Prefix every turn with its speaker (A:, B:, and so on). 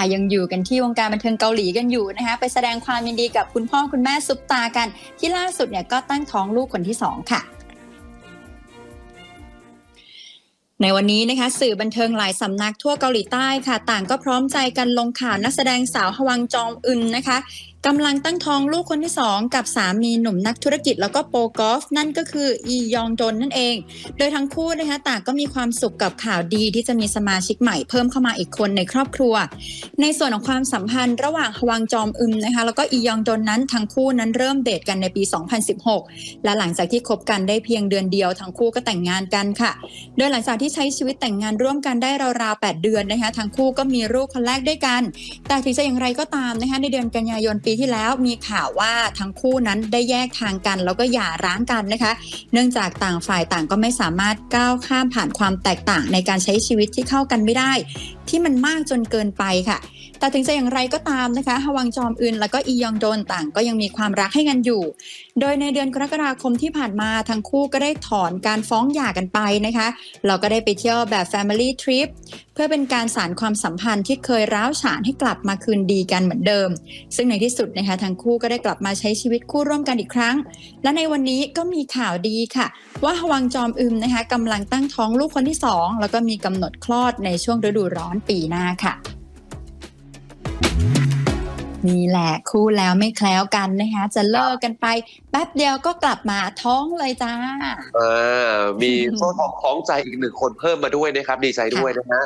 A: อะยังอยู่กันที่วงการบันเทิงเกาหลีกันอยู่นะคะไปแสดงความยินดีกับคุณพ่อคุณแม่ซุปตากัน ที่ล่าสุดเนี่ยก็ตั้งท้องลูกคนที่สองค่ะในวันนี้นะคะสื่อบันเทิงหลายสำนักทั่วเกาหลีใต้ค่ะ ต่างก็พร้อมใจกันลงข่าวนักแสดงสาวฮวังจองอึนนะคะ กำลังตั้งท้องลูกคนที่สองกับสามีหนุ่มนักธุรกิจแล้วก็โปรกอล์ฟนั่นก็คืออียองดนนั่นเอง โดยทั้งคู่นะคะต่างก็มีความสุขกับข่าวดีที่จะมีสมาชิกใหม่เพิ่มเข้ามาอีกคนในครอบครัว ในส่วนของความสัมพันธ์ระหว่างฮวังจอมอึมนะคะแล้วก็อียองดนนั้นทั้งคู่นั้นเริ่มเดทกันในปี 2016 และหลังจากที่คบกันได้เพียงเดือนเดียวทั้งคู่ก็แต่งงานกันค่ะ โดยหลังจากที่ใช้ชีวิตแต่งงานร่วมกันได้ราวๆ8เดือนนะคะทั้งคู่ก็มีลูกคนแรกด้วยกัน แต่ถึงจะอย่างไรก็ตามนะคะในเดือนกันยายนปีที่แล้วมีข่าวว่าทั้งคู่นั้นได้แยกทางกัน แล้วก็หย่าร้างกันนะคะ เนื่องจากต่างฝ่ายต่างก็ไม่สามารถก้าวข้ามผ่านความแตกต่างในการใช้ชีวิตที่เข้ากันไม่ได้ ที่มันมากจนเกินไปค่ะ แต่ถึงจะอย่างไรก็ตามนะคะฮวังจอมอึนแล้วก็อียองโดนต่างก็ยังมีความรักให้กันอยู่ โดยในเดือนกรกฎาคมที่ผ่านมาทั้งคู่ก็ได้ถอนการฟ้องหย่ากันไปนะคะ เราก็ได้ไปเที่ยวแบบ Family Trip เพื่อเป็นการสานความสัมพันธ์ที่เคยร้าวฉานให้กลับมาคืนดีกันเหมือนเดิม ซึ่งในที่สุดนะคะทั้งคู่ก็ได้กลับมาใช้ชีวิตคู่ร่วมกันอีกครั้ง และในวันนี้ก็มีข่าวดีค่ะ ว่าฮวังจอมอึมนะคะกำลังตั้งท้องลูกคนที่สองแล้วก็มีกำหนดคลอดในช่วงฤดูร้อนปีหน้าค่ะนี่แหละคู่แล้วไม่แคล้วกันนะคะจะเลิกกันไป แป๊บเดียวก็กลับมาท้องเลยจ้า
B: อ่ามีโซ่ทองคล้องใจอีกหนึ่งคนเพิ่มมาด้วยนะครับ ดีใจด้วยนะฮะ